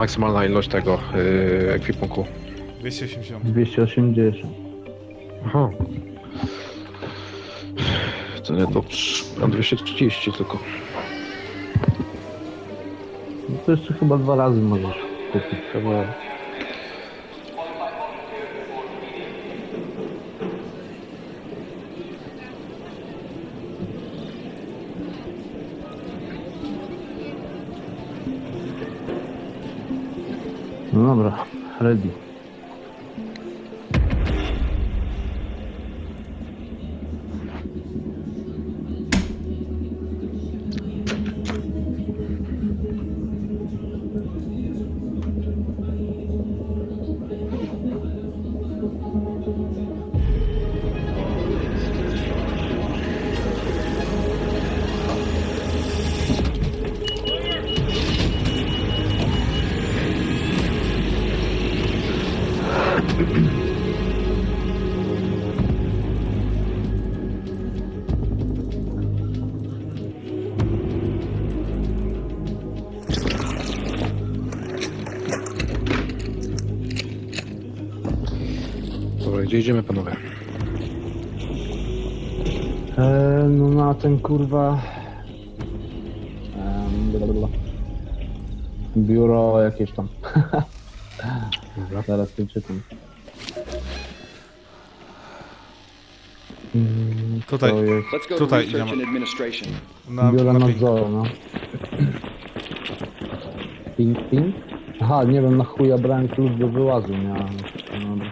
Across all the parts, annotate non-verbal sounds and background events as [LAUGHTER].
maksymalna ilość tego yy, ekwipunku? 280. 280. Aha. To nie dobrze. Mam 230 tylko. No to jeszcze chyba dwa razy możesz kupić kawałek. No dobra, ready. Dobra, gdzie idziemy panowie? E, no na ten kurwa. em, blablabla. Biuro jakieś tam. Dobra. [LAUGHS] Zaraz to czytam. Mm, Tutaj. To jest Let's go Tutaj research idziemy. and administration. Na, biuro na ping. nadzoru, no. Ping, ping? Aha, nie wiem, na chuja brałem klucz do wyłazu, miałem. No, dobra.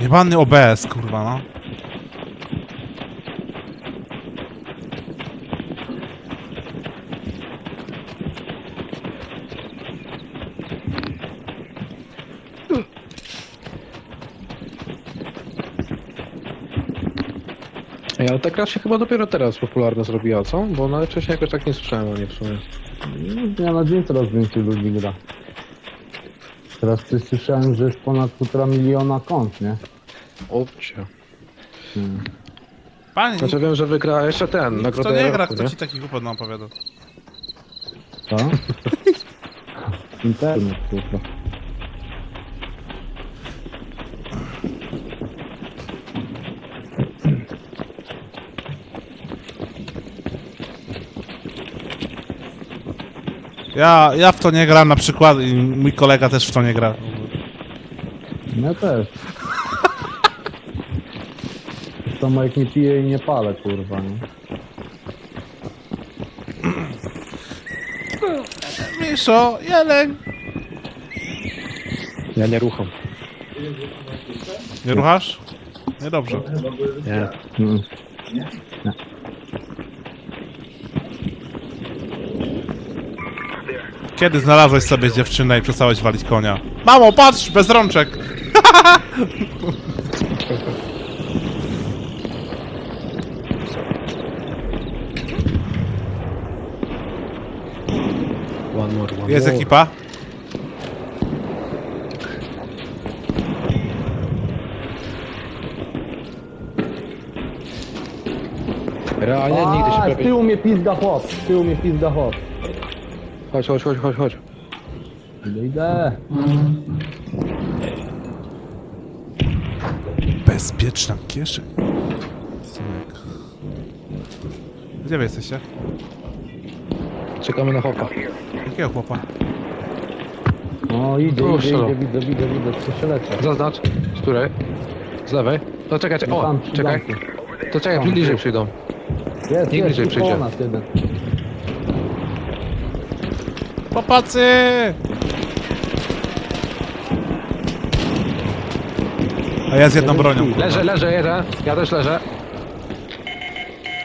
Jebany OBS, kurwa, no. Ej, ale ta gra się chyba dopiero teraz popularna zrobiła, co? Bo nawet wcześniej jakoś tak nie słyszałem o niej w sumie. No, dnia na dzień coraz więcej ludzi gra. Teraz coś słyszałem, że jest ponad półtora miliona kont, nie? Odcie. Hmm. Panie, Znaczy wiem, że wygra jeszcze ten, nikt to nie gra, roku, kto nie? ci taki głupot nam opowiada. Co? [LAUGHS] Internet, kurwa. Ja, ja w to nie gram na przykład i mój kolega też w to nie gra. Ja też. Samo jak nie piję i nie palę, kurwa, nie? Miszo, jeleń! Ja nie rucham. Nie ruchasz? Niedobrze. Nie. Mm. Kiedy znalazłeś sobie dziewczynę i przestałeś walić konia? Mamo, patrz, bez rączek! One more, one Jest more. ekipa? Realnie nigdy się A, z prawie... tyłu mnie pizda chłop, z tyłu mnie pizda chłop. Chodź, chodź, chodź, chodź, chodź. Idę, idę. Bezpieczna kieszeń. Synek. Gdzie wy jesteście? Czekamy na chopa. Jakiego chłopa? O, idzie, Tu, idzie, idzie, widzę, widzę, widzę, co się lecę. Zaznacz. Z której? Z lewej? To czekaj, czekaj. O, Tam, przy czekaj. To czekaj, bliżej przyjdą. Jest, Nikt jest, bliżej tu przyjdzie. nas jeden. Popacy! A ja z jedną bronią. kurwa. Leżę, leżę, jeden. Ja też leżę.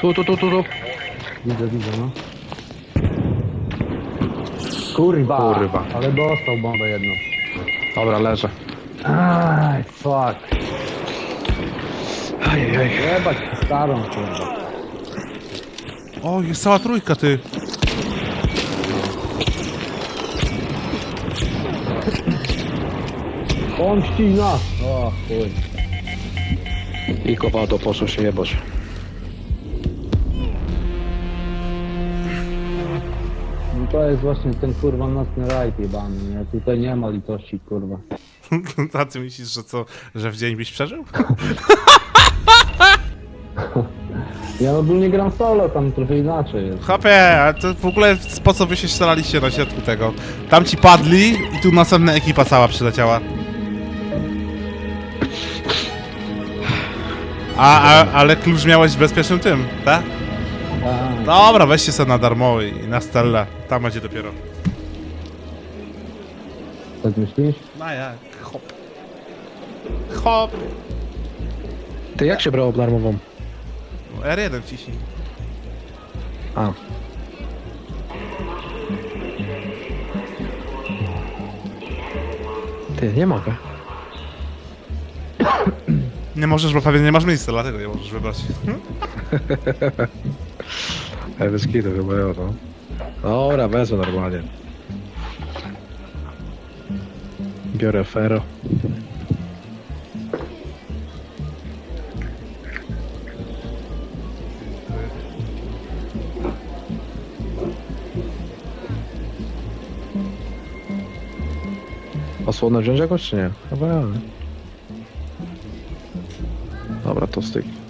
Tu, tu, tu, tu, tu. Widzę, widzę, no. Kurwa! Kurwa. Ale dostał bombę jedną. Dobra, leżę. Aj, fuck. Ajajaj. Jebać starą, kurwa. O, jest cała trójka, ty. Pomści nas! O, chuj. I kowado poszło się jebać. to jest właśnie ten kurwa nocny rajd jebany, nie? Tutaj nie ma litości, kurwa. [LAUGHS] A ty myślisz, że co, że w dzień byś przeżył? [LAUGHS] Ja ogólnie gram solo, tam trochę inaczej jest. Chopie, ale to w ogóle po co wy się strzelaliście na środku tego? Tam ci padli i tu następna ekipa cała przyleciała. A, a, ale klucz miałeś w bezpiecznym tym, tak? Dobra, weźcie sobie na darmo i na Stellę. Tam będzie dopiero. tak myślisz? No jak? Hop. Hop. Ty jak się brało darmową? R1 wciśnij. A. Ty, nie mogę. Nie możesz, bo pewnie nie masz miejsca, dlatego nie możesz wybrać. Ej, bez kitu chyba ja to. Dobra, wezmę normalnie. Biorę fero. Osłonę wziąć jakoś czy nie? Chyba ja. Dobra, to styk.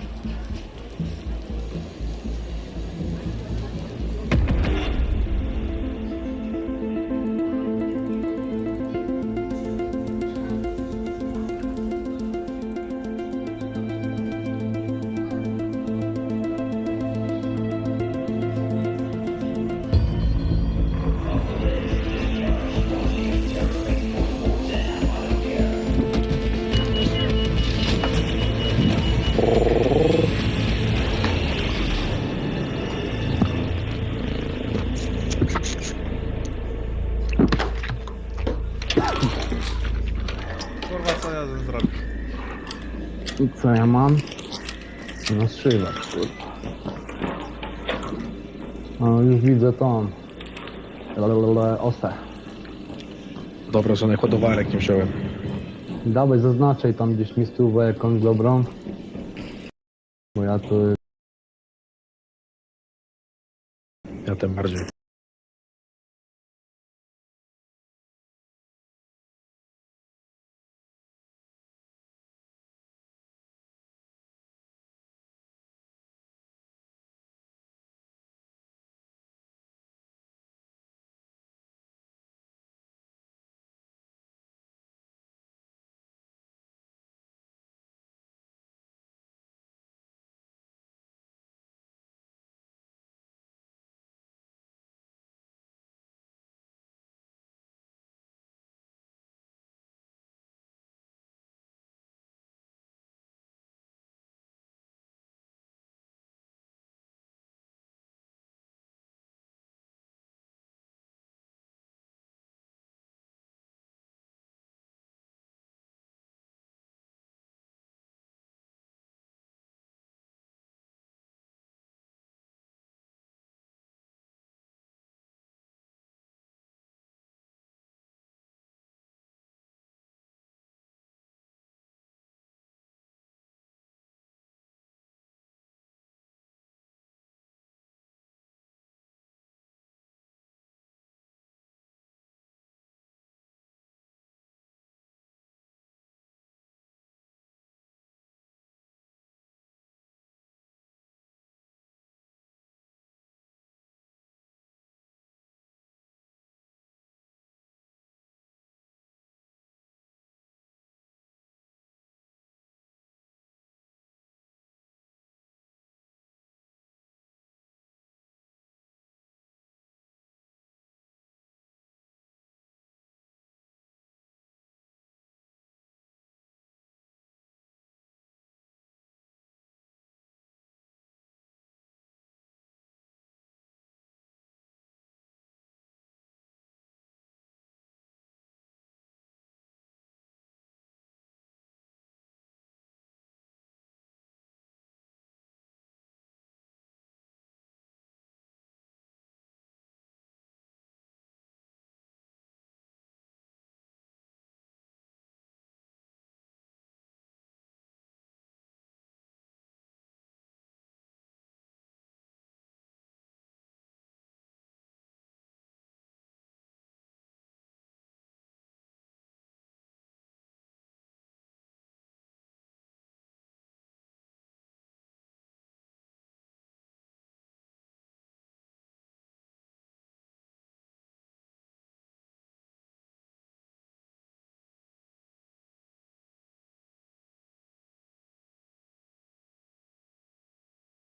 Co ja mam? No kurwa. O, już widzę tą. Lalalala, Osę. Dobra, że ładowarek nie wziąłem. Dawaj, zaznaczaj tam gdzieś miejscówę jakąś dobrą. Bo ja tu... Ja tym bardziej.